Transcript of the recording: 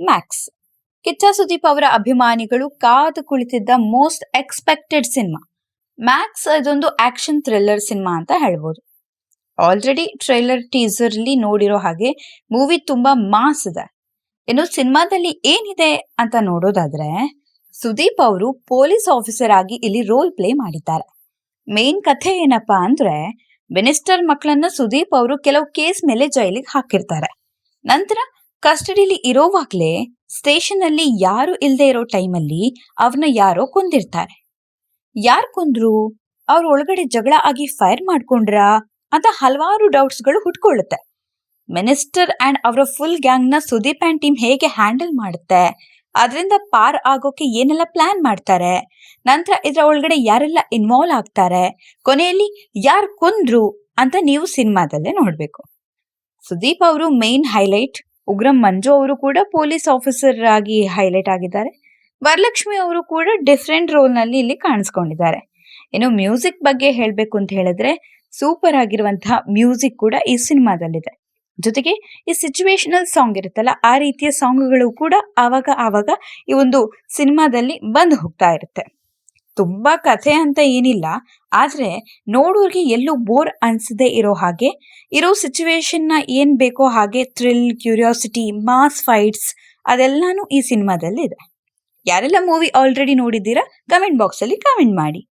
Max Kichcha Sudeep ಅವರ ಅಭಿಮಾನಿಗಳು ಕಾದು ಕುಳಿತಿದ್ದ ಮೋಸ್ಟ್ ಎಕ್ಸ್ಪೆಕ್ಟೆಡ್ ಸಿನಿಮಾ ಮ್ಯಾಕ್ಸ್ ಇದೊಂದು ಆಕ್ಷನ್ ಥ್ರಿಲ್ಲರ್ ಸಿನಿಮಾ ಅಂತ ಹೇಳ್ಬೋದು. ಆಲ್ರೆಡಿ ಟ್ರೈಲರ್ ಟೀಸರ್ ಅಲ್ಲಿ ನೋಡಿರೋ ಹಾಗೆ ಮೂವಿ ತುಂಬಾ ಮಾಸ್ ಇದೆ. ಇನ್ನು ಸಿನಿಮಾದಲ್ಲಿ ಏನಿದೆ ಅಂತ ನೋಡೋದಾದ್ರೆ, ಸುದೀಪ್ ಅವರು ಪೊಲೀಸ್ ಆಫೀಸರ್ ಆಗಿ ಇಲ್ಲಿ ರೋಲ್ ಪ್ಲೇ ಮಾಡಿದ್ದಾರೆ. ಮೇನ್ ಕಥೆ ಏನಪ್ಪಾ ಅಂದ್ರೆ ಮಿನಿಸ್ಟರ್ ಮಕ್ಕಳನ್ನ ಸುದೀಪ್ ಅವರು ಕೆಲವು ಕೇಸ್ ಮೇಲೆ ಜೈಲಿಗೆ ಹಾಕಿರ್ತಾರೆ. ನಂತರ ಕಸ್ಟಡಿಲಿ ಇರೋವಾಗ್ಲೇ ಸ್ಟೇಷನ್ ಅಲ್ಲಿ ಯಾರು ಇಲ್ದೇ ಇರೋ ಟೈಮಲ್ಲಿ ಅವನ ಯಾರೋ ಕೊಂದಿರ್ತಾರೆ. ಯಾರು ಕೊಂದ್ರು? ಅವ್ರ ಒಳಗಡೆ ಜಗಳ ಆಗಿ ಫೈರ್ ಮಾಡ್ಕೊಂಡ್ರಾ? ಅಂತ ಹಲವಾರು ಡೌಟ್ಸ್ಗಳು ಹುಟ್ಕೊಳ್ಳುತ್ತೆ. ಮಿನಿಸ್ಟರ್ ಅಂಡ್ ಅವರ ಫುಲ್ ಗ್ಯಾಂಗ್ನ ಸುದೀಪ್ ಅಂಡ್ ಟೀಮ್ ಹೇಗೆ ಹ್ಯಾಂಡಲ್ ಮಾಡುತ್ತೆ? ಅದರಿಂದ ಪಾರ್ ಆಗೋಕೆ ಏನೆಲ್ಲ ಪ್ಲಾನ್ ಮಾಡ್ತಾರೆ? ನಂತರ ಇದರ ಒಳಗಡೆ ಯಾರೆಲ್ಲ ಇನ್ವಾಲ್ವ್ ಆಗ್ತಾರೆ? ಕೊನೆಯಲ್ಲಿ ಯಾರು ಕೊಂದ್ರು ಅಂತ ನೀವು ಸಿನಿಮಾದಲ್ಲೇ ನೋಡಬೇಕು. ಸುದೀಪ್ ಅವರು ಮೇನ್ ಹೈಲೈಟ್. ಉಗ್ರಂ ಮಂಜು ಅವರು ಕೂಡ ಪೊಲೀಸ್ ಆಫೀಸರ್ ಆಗಿ ಹೈಲೈಟ್ ಆಗಿದ್ದಾರೆ. ವರಲಕ್ಷ್ಮಿ ಅವರು ಕೂಡ ಡಿಫ್ರೆಂಟ್ ರೋಲ್ನಲ್ಲಿ ಇಲ್ಲಿ ಕಾಣಿಸ್ಕೊಂಡಿದ್ದಾರೆ. ಇನ್ನು ಮ್ಯೂಸಿಕ್ ಬಗ್ಗೆ ಹೇಳಬೇಕು ಅಂತ ಹೇಳಿದ್ರೆ ಸೂಪರ್ ಆಗಿರುವಂತಹ ಮ್ಯೂಸಿಕ್ ಕೂಡ ಈ ಸಿನಿಮಾದಲ್ಲಿದೆ. ಜೊತೆಗೆ ಈ ಸಿಚುವೇಶನಲ್ ಸಾಂಗ್ ಇರುತ್ತಲ್ಲ, ಆ ರೀತಿಯ ಸಾಂಗ್ಗಳು ಕೂಡ ಆವಾಗ ಆವಾಗ ಈ ಒಂದು ಸಿನಿಮಾದಲ್ಲಿ ಬಂದು ಹೋಗ್ತಾ ಇರುತ್ತೆ. ತುಂಬಾ ಕಥೆ ಅಂತ ಏನಿಲ್ಲ. ಆದ್ರೆ ನೋಡೋರಿಗೆ ಎಲ್ಲೂ ಬೋರ್ ಅನ್ಸದೆ ಇರೋ ಹಾಗೆ, ಇರೋ ಸಿಚುವೇಶನ್ನ ಏನ್ ಬೇಕೋ ಹಾಗೆ ಥ್ರಿಲ್, ಕ್ಯೂರಿಯಾಸಿಟಿ, ಮಾಸ್ ಫೈಟ್ಸ್ ಅದೆಲ್ಲಾನು ಈ ಸಿನಿಮಾದಲ್ಲಿ ಇದೆ ಯಾರೆಲ್ಲ ಮೂವಿ ಆಲ್ರೆಡಿ ನೋಡಿದ್ದೀರಾ, ಕಮೆಂಟ್ ಬಾಕ್ಸ್ ಅಲ್ಲಿ ಕಮೆಂಟ್ ಮಾಡಿ.